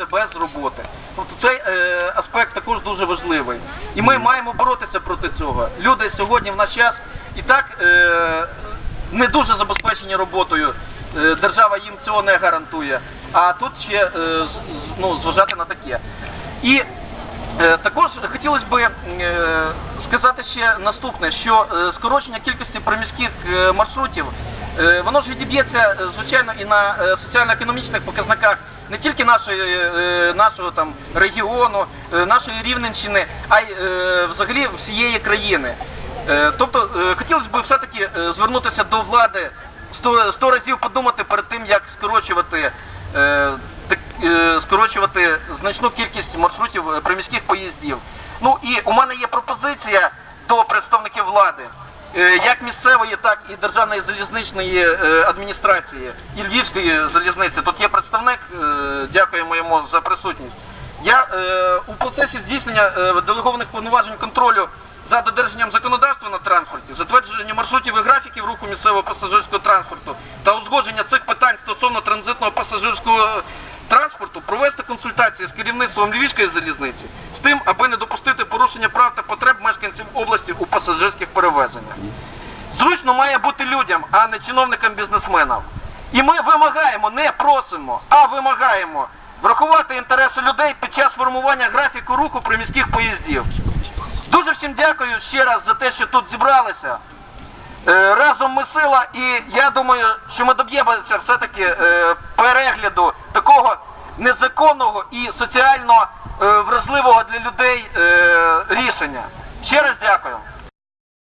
залишаться без роботи. Тобто цей е, аспект також дуже важливий. І ми маємо боротися проти цього. Люди сьогодні в наш час і так е, не дуже забезпечені роботою. Е, Держава їм цього не гарантує. А тут ще е, ну, зважати на таке. І Е, Також хотілося б е, сказати ще наступне, що е, скорочення кількості приміських е, маршрутів, воно ж відіб'ється, е, звичайно, і на е, соціально-економічних показниках не тільки нашої, е, нашого там регіону, е, нашої Рівненщини, а й е, взагалі всієї країни. Е, Тобто е, хотілося б все-таки е, звернутися до влади, сто, сто разів подумати перед тим, як скорочувати, е, е, скорочувати значну кількість маршрутів е, приміських поїздів. Ну і у мене є пропозиція до представників влади, е, як місцевої, так і державної залізничної е, адміністрації і Львівської залізниці. Тут є представник, е, дякуємо йому за присутність. Я е, у процесі здійснення е, делегованих повноважень контролю за додержанням законодавства на транспорті, затвердження маршрутів і графіків руху місцевого пасажирського транспорту та узгодження цих питань стосовно транзитного пасажирського транспорту, провести консультації з керівництвом Львівської залізниці з тим, аби не допустити порушення прав та потреб мешканців області у пасажирських перевезеннях. Зручно має бути людям, а не чиновникам-бізнесменам. І ми вимагаємо, не просимо, а вимагаємо врахувати інтереси людей під час формування графіку руху приміських поїздів. Дуже всім дякую ще раз за те, що тут зібралися. Е, Разом ми сила, і я думаю, що ми доб'ємося все-таки е, перегляду такого незаконного і соціально е, вразливого для людей рішення. Ще раз дякую.